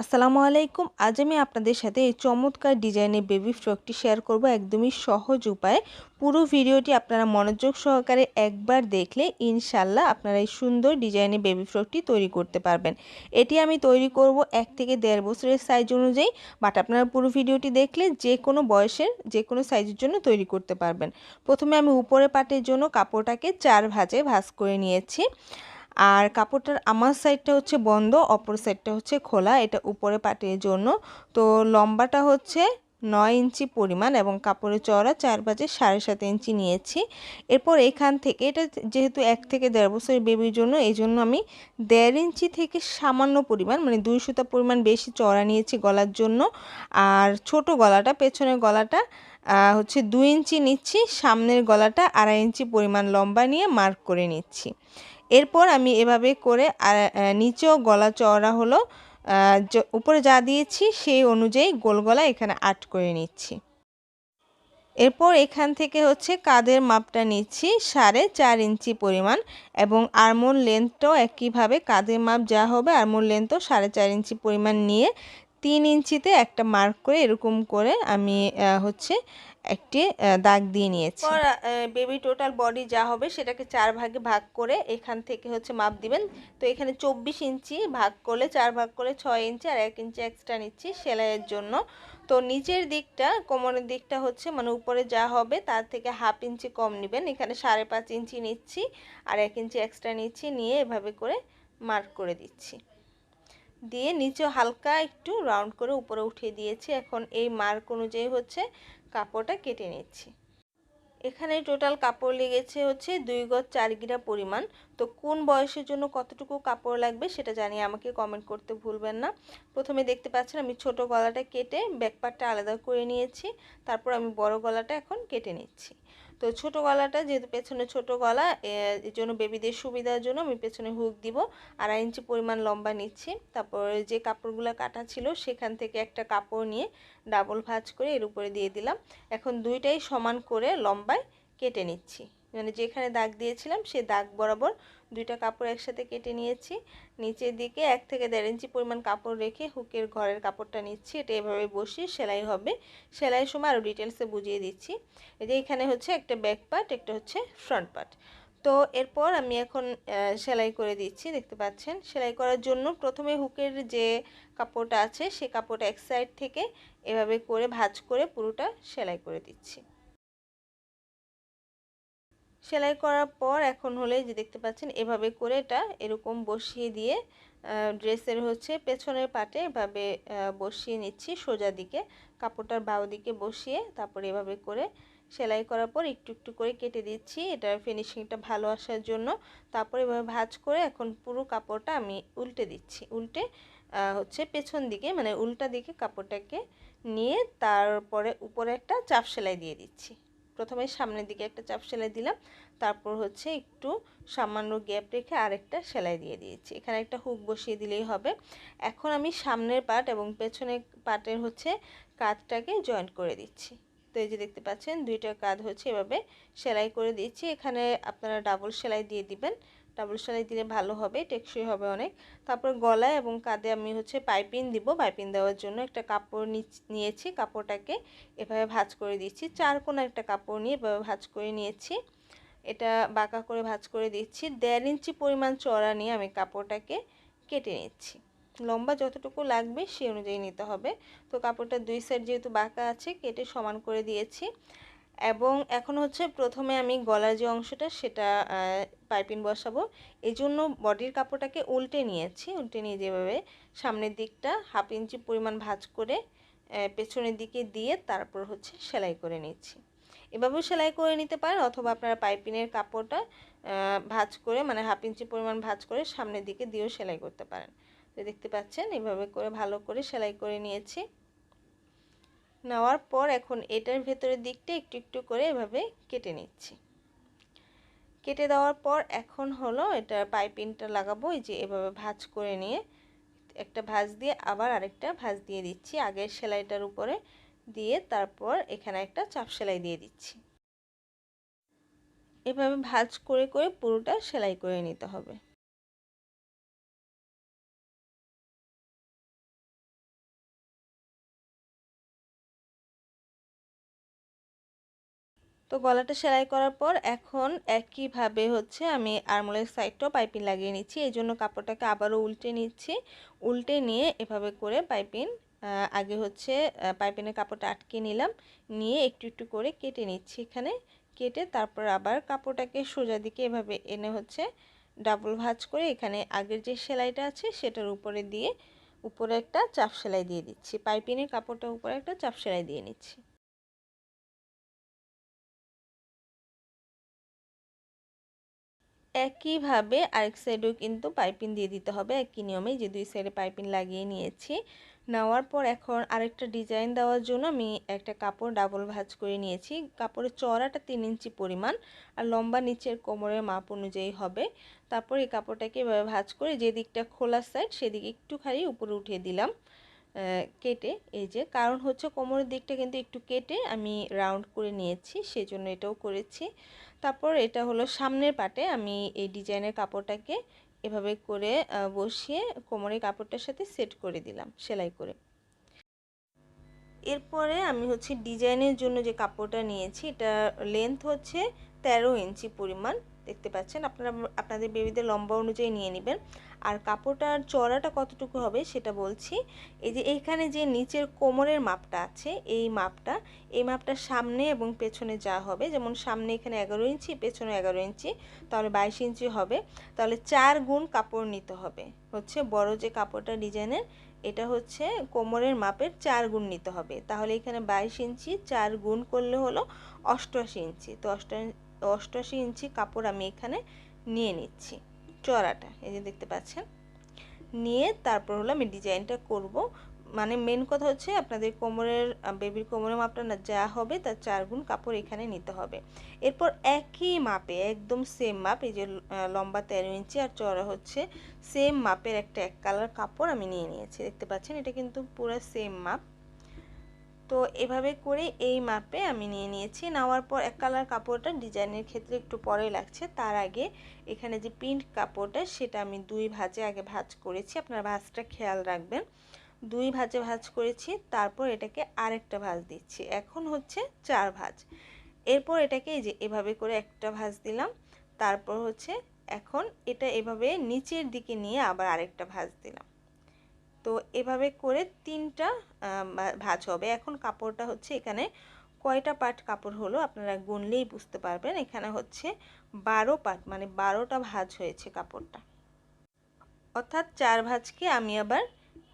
আসসালামু আলাইকুম। আজ আমি আপনাদের সাথে এই চমৎকার ডিজাইনের বেবি ফ্রকটি শেয়ার করব একদমই সহজ উপায়ে। পুরো ভিডিওটি আপনারা মনোযোগ সহকারে একবার দেখলে ইনশাল্লাহ আপনারা এই সুন্দর ডিজাইনের বেবি ফ্রকটি তৈরি করতে পারবেন। এটি আমি তৈরি করব এক থেকে দেড় বছরের সাইজ অনুযায়ী বাট আপনারা পুরো ভিডিওটি দেখলে যে কোনো বয়সের, যে কোনো সাইজের জন্য তৈরি করতে পারবেন। প্রথমে আমি উপরে পাটের জন্য কাপড়টাকে চার ভাজে ভাজ করে নিয়েছি। আর কাপড়টার আমার সাইডটা হচ্ছে বন্ধ, অপর সাইডটা হচ্ছে খোলা, এটা উপরে পাটের জন্য। তো লম্বাটা হচ্ছে নয় ইঞ্চি পরিমাণ এবং কাপড়ের চওড়া চার বাজে সাড়ে সাত ইঞ্চি নিয়েছি। এরপর এখান থেকে, এটা যেহেতু এক থেকে দেড় বছরের বেবির জন্য এই জন্য আমি দেড় ইঞ্চি থেকে সামান্য পরিমাণ মানে দুই সুতা পরিমাণ বেশি চওড়া নিয়েছি গলার জন্য। আর ছোট গলাটা, পেছনের গলাটা হচ্ছে দুই ইঞ্চি নিচ্ছি, সামনের গলাটা আড়াই ইঞ্চি পরিমাণ লম্বা নিয়ে মার্ক করে নিচ্ছি। এরপর আমি এভাবে করে নিচেও গলা চওড়া হলো উপরে যা দিয়েছি সেই অনুযায়ী গোল গলা এখানে আট করে নিচ্ছি। এরপর এখান থেকে হচ্ছে কাদের মাপটা নিচ্ছি সাড়ে চার ইঞ্চি পরিমাণ এবং আরমোল লেন্থটাও একইভাবে কাদের মাপ যা হবে আরমোল লেন্থও সাড়ে চার ইঞ্চি পরিমাণ নিয়ে তিন ইঞ্চিতে একটা মার্ক করে এরকম করে আমি হচ্ছে একটি দাগ দিয়ে নিয়েছি। বেবি টোটাল বডি যা হবে সেটাকে চার ভাগে ভাগ করে এখান থেকে হচ্ছে মাপ দিবেন। তো এখানে চব্বিশ ইঞ্চি ভাগ করলে চার ভাগ করে ছয় ইঞ্চি আর এক ইঞ্চি এক্সট্রা নিচ্ছি সেলাইয়ের জন্য। তো নিচের দিকটা, কোমরের দিকটা হচ্ছে মানে উপরে যা হবে তার থেকে হাফ ইঞ্চি কম নেবেন। এখানে সাড়ে পাঁচ ইঞ্চি নিচ্ছি আর এক ইঞ্চি এক্সট্রা নিচ্ছি, নিয়ে এভাবে করে মার্ক করে দিচ্ছি। দিয়ে নিচে হালকা একটু রাউন্ড করে উপরে উঠিয়ে দিয়েছি। এখন এই মার্ক অনুযায়ী হচ্ছে কাপড়টা কেটে নিচ্ছি। এখানে টোটাল কাপড় লেগেছে হচ্ছে দুই গজ চার গিরা পরিমাণ। তো কোন বয়সের জন্য কতটুকু কাপড় লাগবে সেটা জানিয়ে আমাকে কমেন্ট করতে ভুলবেন না। প্রথমে দেখতে পাচ্ছেন আমি ছোট গলাটা কেটে ব্যাকপারটা আলাদা করে নিয়েছি। তারপর আমি বড় গলাটা এখন কেটে নিচ্ছি। তো ছোট গলাটা যেহেতু পেছনে ছোট গলা এর জন্য বেবিদের সুবিধার জন্য আমি পেছনে হুক দিব। আড়াই ইঞ্চি পরিমাণ লম্বা নিচ্ছি। তারপর যে কাপড়গুলো কাটা ছিল, সেখান থেকে একটা কাপড় নিয়ে ডাবল ভাজ করে এর উপরে দিয়ে দিলাম। এখন দুইটাই সমান করে লম্বায় কেটে নিচ্ছি। মানে যেখানে দাগ দিয়েছিলাম সে দাগ বরাবর দুইটা কাপড় একসাথে কেটে নিয়েছি। নিচের দিকে এক থেকে দেড় ইঞ্চি পরিমাণ কাপড় রেখে হুকের ঘরের কাপড়টা নিচ্ছি। এটা এভাবে বসিয়ে সেলাই হবে। সেলাইয়ের সময় আরও ডিটেলসে বুঝিয়ে দিচ্ছি। এই যে এখানে হচ্ছে একটা ব্যাক পার্ট একটা হচ্ছে ফ্রন্ট পার্ট তো এরপর আমি এখন সেলাই করে দিচ্ছি, দেখতে পাচ্ছেন? সেলাই করার জন্য প্রথমে হুকের যে কাপড়টা আছে, সে কাপড়টা এক সাইড থেকে এভাবে করে ভাজ করে পুরোটা সেলাই করে দিচ্ছি। সেলাই করার পর এখন হলে যে দেখতে পাচ্ছেন, এভাবে করে এটা এরকম বসিয়ে দিয়ে ড্রেসের হচ্ছে পেছনের পাটে এভাবে বসিয়ে নিচ্ছি সোজা দিকে, কাপড়টার বাউ দিকে বসিয়ে তারপর এভাবে করে সেলাই করার পর একটু একটু করে কেটে দিচ্ছি। এটার ফিনিশিংটা ভালো আসার জন্য। তারপর এভাবে ভাজ করে এখন পুরো কাপড়টা আমি উল্টে দিচ্ছি। উল্টে হচ্ছে পেছন দিকে মানে উল্টা দিকে কাপড়টাকে নিয়ে তারপরে উপরে একটা চাপ সেলাই দিয়ে দিচ্ছি। প্রথমে সামনের দিকে একটা চাপ সেলাই দিলাম, তারপর হচ্ছে একটু সামান্য গ্যাপ রেখে আরেকটা সেলাই দিয়ে দিয়েছি। এখানে একটা হুক বসিয়ে দিলেই হবে। এখন আমি সামনের পার্ট এবং পেছনের পার্টের হচ্ছে কাঁধটাকে জয়েন্ট করে দিচ্ছি। তো এই যে দেখতে পাচ্ছেন, দুইটা কাঁধ হচ্ছে এভাবে সেলাই করে দিচ্ছি এখানে আপনারা ডাবল সেলাই দিয়ে দিবেন। ডাবল সেলাই দিলে ভালো হবে, টেকসই হবে অনেক। তারপর গলায় এবং কাঁধে আমি হচ্ছে পাইপিং দিব। পাইপিং দেওয়ার জন্য একটা কাপড় নিয়েছি, কাপড়টাকে এভাবে ভাজ করে দিচ্ছি। চার কোনা একটা কাপড় নিয়ে এভাবে ভাজ করে নিয়েছি। এটা বাঁকা করে ভাজ করে দিচ্ছি। দেড় ইঞ্চি পরিমাণ চড়া নিয়ে আমি কাপড়টাকে কেটে নিচ্ছি। লম্বা যতটুকু লাগবে সে অনুযায়ী নিতে হবে। তো কাপড়টা দুই সাইড যেহেতু বাঁকা আছে, কেটে সমান করে দিয়েছি। এবং এখন হচ্ছে প্রথমে আমি গলার যে অংশটা সেটা পাইপিং বসাবো। এই জন্য বডির কাপড়টাকে উল্টে নিয়েছি। উল্টে নিয়ে যেভাবে সামনের দিকটা হাফ ইঞ্চি পরিমাণ ভাজ করে পেছনের দিকে দিয়ে তারপর হচ্ছে সেলাই করে নিচ্ছি। এভাবেও সেলাই করে নিতে পারেন অথবা আপনারা পাইপিনের কাপড়টা ভাজ করে মানে হাফ ইঞ্চি পরিমাণ ভাজ করে সামনের দিকে দিয়েও সেলাই করতে পারেন। তো দেখতে পাচ্ছেন এভাবে করে ভালো করে সেলাই করে নিয়েছি। নেওয়ার পর এখন এটার ভেতরের দিকটা একটু একটু করে এভাবে কেটে নিচ্ছি। কেটে দেওয়ার পর এখন হলো এটা পাইপিংটা লাগাবো, এই যে এভাবে ভাজ করে নিয়ে একটা ভাজ দিয়ে আবার আরেকটা ভাজ দিয়ে দিচ্ছি। আগের সেলাইটার উপরে দিয়ে তারপর এখানে একটা চাপ সেলাই দিয়ে দিচ্ছি। এভাবে ভাজ করে করে পুরোটা সেলাই করে নিতে হবে। তো গলাটা সেলাই করার পর এখন একইভাবে হচ্ছে আমি আরমোলের সাইডটাও পাইপিং লাগিয়ে নিচ্ছি। এই জন্য কাপড়টাকে আবারও উল্টে নিচ্ছি। উল্টে নিয়ে এভাবে করে পাইপিং আগে হচ্ছে পাইপিনের কাপড়টা আটকে নিলাম। নিয়ে একটু একটু করে কেটে নিচ্ছি এখানে। কেটে তারপর আবার কাপড়টাকে সোজা দিকে এভাবে এনে হচ্ছে ডাবল ভাঁজ করে এখানে আগের যে সেলাইটা আছে সেটার উপরে দিয়ে উপরে একটা চাপ সেলাই দিয়ে দিচ্ছি। পাইপিনের কাপড়টা উপরে একটা চাপ সেলাই দিয়ে নিচ্ছি। একইভাবে আরেক সাইডেও কিন্তু পাইপিং দিয়ে দিতে হবে। একই নিয়মে যে দুই সাইডে পাইপিং লাগিয়ে নিয়েছি। নেওয়ার পর এখন আরেকটা ডিজাইন দেওয়ার জন্য আমি একটা কাপড় ডাবল ভাজ করে নিয়েছি। কাপড়ের চড়াটা তিন ইঞ্চি পরিমাণ আর লম্বা নিচের কোমরের মাপ অনুযায়ী হবে। তারপর এই কাপড়টাকে এভাবে ভাজ করে যে দিকটা খোলা সাইড সেদিকে একটু একটুখানি উপরে উঠিয়ে দিলাম কেটে। এই যে, কারণ হচ্ছে কোমরের দিকটা কিন্তু একটু কেটে আমি রাউন্ড করে নিয়েছি সেই জন্য এটাও করেছি। তারপর এটা হলো সামনের পাটে আমি এই ডিজাইনের কাপড়টাকে এভাবে করে বসিয়ে কোমরের কাপড়টার সাথে সেট করে দিলাম সেলাই করে। এরপরে আমি হচ্ছে ডিজাইনের জন্য যে কাপড়টা নিয়েছি, এটা লেন্থ হচ্ছে তেরো ইঞ্চি পরিমাণ। দেখতে পাচ্ছেন, আপনারা, আপনাদের বেবিদের লম্বা অনুযায়ী নিয়ে নেবেন। আর কাপড়টার চড়াটা কতটুকু হবে সেটা বলছি। এই যে এইখানে যে নিচের কোমরের মাপটা আছে, এই মাপটা এই মাপটা সামনে এবং পেছনে যা হবে, যেমন সামনে এখানে এগারো ইঞ্চি, পেছনে এগারো ইঞ্চি, তাহলে বাইশ ইঞ্চি হবে। তাহলে চার গুণ কাপড় নিতে হবে। হচ্ছে বড় যে কাপড়টা ডিজাইনের, এটা হচ্ছে কোমরের মাপের চার গুণ নিতে হবে। তাহলে এখানে বাইশ ইঞ্চি, চার গুণ করলে হলো অষ্টআশি ইঞ্চি। তো অষ্ট অষ্টআশি ইঞ্চি কাপড় আমি এখানে নিয়ে নিচ্ছি। চড়াটা, এই যে দেখতে পাচ্ছেন। নিয়ে তারপর হলো আমি ডিজাইনটা করব। মানে মেন কথা হচ্ছে আপনাদের কোমরের বেবির কোমরের মাপটা না, যা হবে তার চার গুণ কাপড় এখানে নিতে হবে। এরপর একই মাপে, একদম সেম মাপ, এই যে লম্বা তেরো ইঞ্চি আর চড়া হচ্ছে সেম মাপের একটা এক কালার কাপড় আমি নিয়ে নিয়েছি। দেখতে পাচ্ছেন, এটা কিন্তু পুরো সেম মাপ। তো এভাবে করে এই মাপে আমি নিয়ে নিয়েছি। নেওয়ার পর এক কালার কাপড়টা ডিজাইনের ক্ষেত্রে একটু পরে লাগছে। তার আগে এখানে যে প্রিন্ট কাপড়টা, সেটা আমি দুই ভাজে আগে ভাজ করেছি। আপনার ভাজটা খেয়াল রাখবেন। দুই ভাজে ভাজ করেছি, তারপর এটাকে আরেকটা ভাজ দিচ্ছি। এখন হচ্ছে চার ভাজ। এরপর এটাকে এই যে এভাবে করে একটা ভাজ দিলাম। তারপর হচ্ছে এখন এটা এভাবে নিচের দিকে নিয়ে আবার আরেকটা ভাজ দিলাম। তো এভাবে করে তিনটা ভাজ হবে। এখন কাপড়টা হচ্ছে এখানে কয়টা পাট কাপড় হলো আপনারা গুনলেই বুঝতে পারবেন। এখানে হচ্ছে বারো পাট মানে বারোটা ভাজ হয়েছে কাপড়টা। অর্থাৎ চার ভাজকে আমি আবার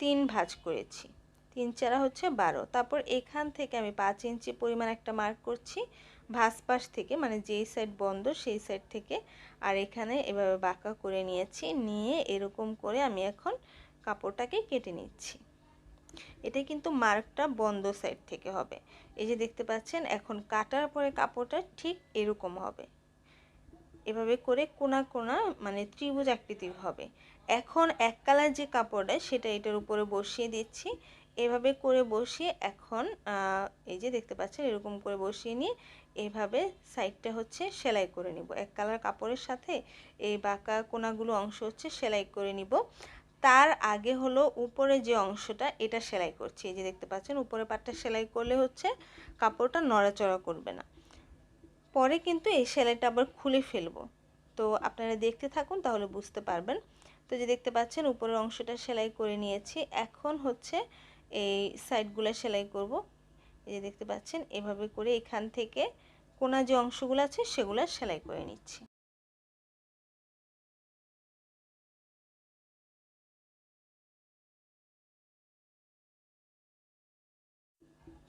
তিন ভাজ করেছি। তিন চারা হচ্ছে বারো। তারপর এখান থেকে আমি পাঁচ ইঞ্চি পরিমাণ একটা মার্ক করছি ভাজ পাশ থেকে মানে যেই সাইড বন্ধ সেই সাইড থেকে। আর এখানে এভাবে বাঁকা করে নিয়েছি। নিয়ে এরকম করে আমি এখন কাপড়টাকে কেটে নিচ্ছি। এটা কিন্তু মার্কটা বন্ধ সাইড থেকে হবে। এই যে দেখতে পাচ্ছেন, এখন কাটার পরে কাপড়টা ঠিক এরকম হবে। এভাবে করে কোনা কোনা মানে ত্রিভুজ আকৃতির হবে। এখন এক কালার যে কাপড়টা, সেটা এটার উপরে বসিয়ে দিচ্ছি। এভাবে করে বসিয়ে এখন এই যে দেখতে পাচ্ছেন, এরকম করে বসিয়ে নিয়ে এভাবে সাইডটা হচ্ছে সেলাই করে নিব। এক কালার কাপড়ের সাথে এই বাঁকা কোনাগুলো অংশ হচ্ছে সেলাই করে নিব। তার আগে হলো উপরে যে অংশটা, এটা সেলাই করছি। এই যে দেখতে পাচ্ছেন, উপরে পাটটা সেলাই করলে হচ্ছে কাপড়টা নড়াচড়া করবে না। পরে কিন্তু এই সেলাইটা আবার খুলে ফেলব। তো আপনারা দেখতে থাকুন, তাহলে বুঝতে পারবেন। তো যে দেখতে পাচ্ছেন, উপরের অংশটা সেলাই করে নিয়েছি। এখন হচ্ছে এই সাইডগুলো সেলাই করব। এই যে দেখতে পাচ্ছেন, এভাবে করে এখান থেকে কোনা যে অংশগুলো আছে, সেগুলো সেলাই করে নিচ্ছি।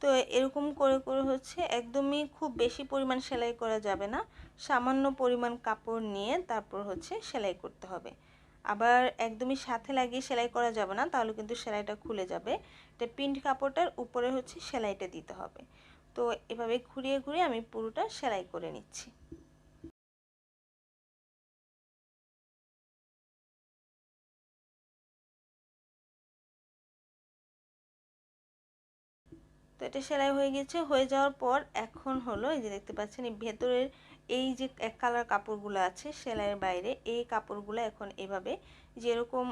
তো এরকম করে করে হচ্ছে একদমই খুব বেশি পরিমাণ সেলাই করা যাবে না। সামান্য পরিমাণ কাপড় নিয়ে তারপর হচ্ছে সেলাই করতে হবে। আবার একদমই সাথে লাগিয়ে সেলাই করা যাবে না, তাহলে কিন্তু সেলাইটা খুলে যাবে। এটা প্রিন্ট কাপড়টার উপরে হচ্ছে সেলাইটা দিতে হবে। তো এভাবে ঘুরিয়ে ঘুরিয়ে আমি পুরোটা সেলাই করে নিচ্ছি। তো এটা সেলাই হয়ে গেছে হয়ে যাওয়ার পর এখন হলো এই যে দেখতে পাচ্ছেন, এই ভেতরের এই যে এক কালার কাপড়গুলো আছে সেলাইয়ের বাইরে, এই কাপড়গুলো এখন এভাবে যেরকম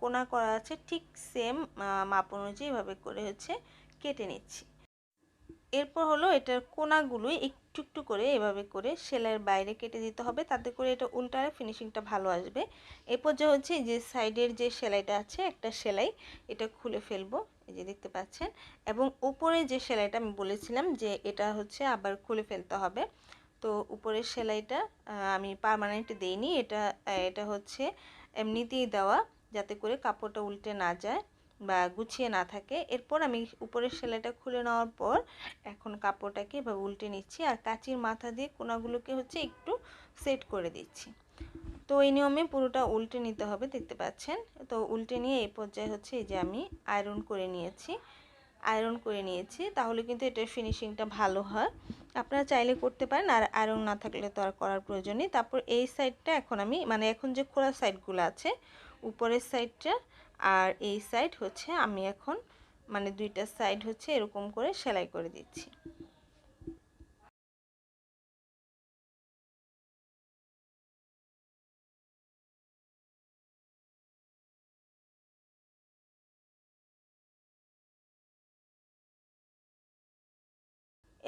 কোনা করা আছে ঠিক সেম মাপ অনুযায়ী এভাবে করে হচ্ছে কেটে নিচ্ছি। এরপর হলো এটার কোনাগুলো একটু একটু করে এভাবে করে সেলাইয়ের বাইরে কেটে দিতে হবে, তাতে করে এটা উল্টারে ফিনিশিংটা ভালো আসবে। এরপর যে হচ্ছে যে সাইডের যে সেলাইটা আছে একটা সেলাই, এটা খুলে ফেলব। এই যে দেখতে পাচ্ছেন। এবং উপরে যে সেলাইটা আমি বলেছিলাম যে এটা হচ্ছে আবার খুলে ফেলতে হবে। তো উপরের সেলাইটা আমি পারমানেন্ট দেইনি। এটা এটা হচ্ছে এমনিতেই দেওয়া যাতে করে কাপড়টা উল্টে না যায় বা গুছিয়ে না থাকে। এরপর আমি উপরের সেলাইটা খুলে নেওয়ার পর এখন কাপড়টাকে এভাবে উল্টে নিচ্ছি। আর কাচির মাথা দিয়ে কোনাগুলোকে হচ্ছে একটু সেট করে দিচ্ছি। তো এই নিয়মে পুরোটা উল্টে নিতে হবে, দেখতে পাচ্ছেন? তো উল্টে নিয়ে এই পর্যায়ে হচ্ছে এই যে আমি আয়রন করে নিয়েছি আয়রন করে নিয়েছি, তাহলে কিন্তু এটার ফিনিশিংটা ভালো হয়। আপনারা চাইলে করতে পারেন, আর আয়রন না থাকলে তো আর করার প্রয়োজন নেই। তারপর এই সাইডটা এখন আমি মানে এখন যে খোলা সাইডগুলো আছে, উপরের সাইডটা আর এই সাইড হচ্ছে আমি এখন মানে দুইটা সাইড হচ্ছে এরকম করে সেলাই করে দিচ্ছি।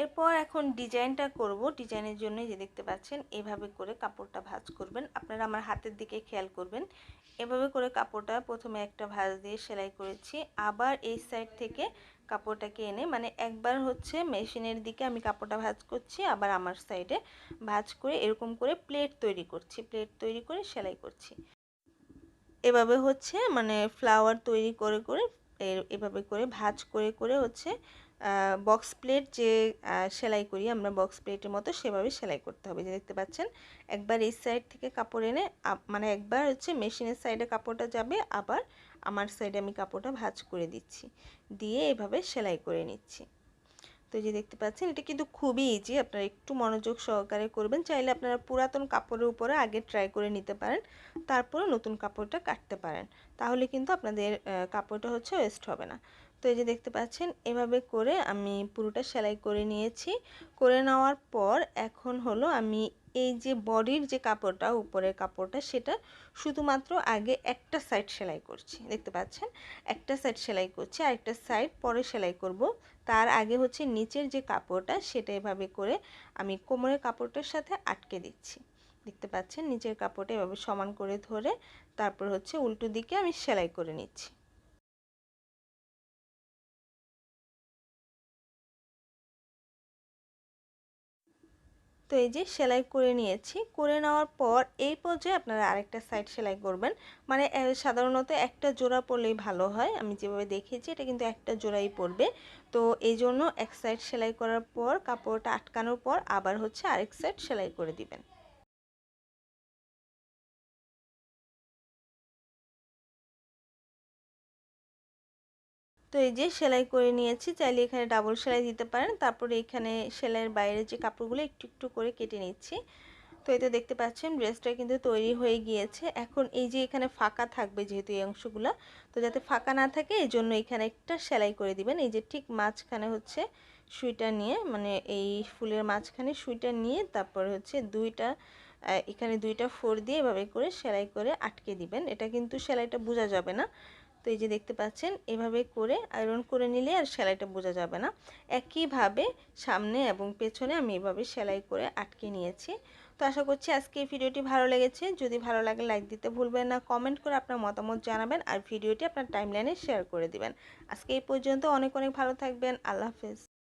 এরপর এখন ডিজাইনটা করব। ডিজাইনের জন্য যে দেখতে পাচ্ছেন, এভাবে করে কাপড়টা ভাজ করবেন। আপনারা আমার হাতের দিকে খেয়াল করবেন। এভাবে করে কাপড়টা প্রথমে একটা ভাজ দিয়ে সেলাই করেছি। আবার এই সাইড থেকে কাপড়টাকে এনে মানে একবার হচ্ছে মেশিনের দিকে আমি কাপড়টা ভাজ করছি, আবার আমার সাইডে ভাজ করে এরকম করে প্লেট তৈরি করছি প্লেট তৈরি করে সেলাই করছি। এভাবে হচ্ছে মানে ফ্লাওয়ার তৈরি করে করে এভাবে করে ভাজ করে করে হচ্ছে বক্স প্লেট যে সেলাই করি আমরা বক্স প্লেটের মতো সেভাবে সেলাই করতে হবে। যে দেখতে পাচ্ছেন, একবার এই সাইড থেকে কাপড় এনে মানে একবার হচ্ছে মেশিনের সাইডে কাপড়টা যাবে, আবার আমার সাইডে আমি কাপড়টা ভাজ করে দিচ্ছি। দিয়ে এভাবে সেলাই করে নিচ্ছি। তো যে দেখতে পাচ্ছেন, এটা কিন্তু খুবই ইজি আপনারা একটু মনোযোগ সহকারে করবেন। চাইলে আপনারা পুরাতন কাপড়ের উপরে আগে ট্রাই করে নিতে পারেন তারপরে নতুন কাপড়টা কাটতে পারেন। তাহলে কিন্তু আপনাদের কাপড়টা হচ্ছে ওয়েস্ট হবে না। তো এই যে দেখতে পাচ্ছেন, এভাবে করে আমি পুরোটা সেলাই করে নিয়েছি। করে নেওয়ার পর এখন হলো আমি এই যে বডির যে কাপড়টা, উপরের কাপড়টা, সেটা শুধুমাত্র আগে একটা সাইড সেলাই করছি। দেখতে পাচ্ছেন? একটা সাইড সেলাই করছি আর একটা সাইড পরে সেলাই করব। তার আগে হচ্ছে নিচের যে কাপড়টা, সেটা এভাবে করে আমি কোমরের কাপড়টার সাথে আটকে দিচ্ছি। দেখতে পাচ্ছেন? নিচের কাপড়টা এভাবে সমান করে ধরে তারপর হচ্ছে উল্টো দিকে আমি সেলাই করে নিচ্ছি। তো এই যে সেলাই করে নিয়েছি, করে নেওয়ার পর এই পর্যায়ে আপনারা আরেকটা সাইড সেলাই করবেন। মানে সাধারণত একটা জোড়া পরলেই ভালো হয়। আমি যেভাবে দেখেছি এটা কিন্তু একটা জোড়াই পরবে। তো এই জন্য এক সাইড সেলাই করার পর, কাপড়টা আটকানোর পর আবার হচ্ছে আরেক সাইড সেলাই করে দিবেন। তো এই যে সেলাই করে নিয়েছি, চাইলে এখানে ডাবল সেলাই দিতে পারেন। তারপরে এখানে সেলাইয়ের বাইরে যে কাপড়গুলো একটু একটু করে কেটে নিচ্ছি। তো এতে দেখতে পাচ্ছেন, ড্রেসটা কিন্তু তৈরি হয়ে গিয়েছে। এখন এই যে এখানে ফাঁকা থাকবে যেহেতু এই অংশগুলো, তো যাতে ফাঁকা না থাকে, এই জন্য এখানে একটা সেলাই করে দিবেন। এই যে ঠিক মাঝখানে হচ্ছে সুইটা নিয়ে মানে এই ফুলের মাঝখানে সুইটা নিয়ে, তারপর হচ্ছে দুইটা এখানে দুইটা ফোর দিয়ে এভাবে করে সেলাই করে আটকে দিবেন। এটা কিন্তু সেলাইটা বোঝা যাবে না। তো এই যে দেখতে পাচ্ছেন, এভাবে করে আয়রন করে নিলে আর সেলাইটা বোঝা যাবে না। একইভাবে সামনে এবং পেছনে আমি এভাবে সেলাই করে আটকে নিয়েছি। তো আশা করছি আজকে এই ভিডিওটি ভালো লেগেছে। যদি ভালো লাগে লাইক দিতে ভুলবেন না কমেন্ট করে আপনার মতামত জানাবেন আর ভিডিওটি আপনার টাইমলাইনে শেয়ার করে দিবেন। আজকে এই পর্যন্ত অনেক অনেক ভালো থাকবেন। আল্লাহ হাফেজ।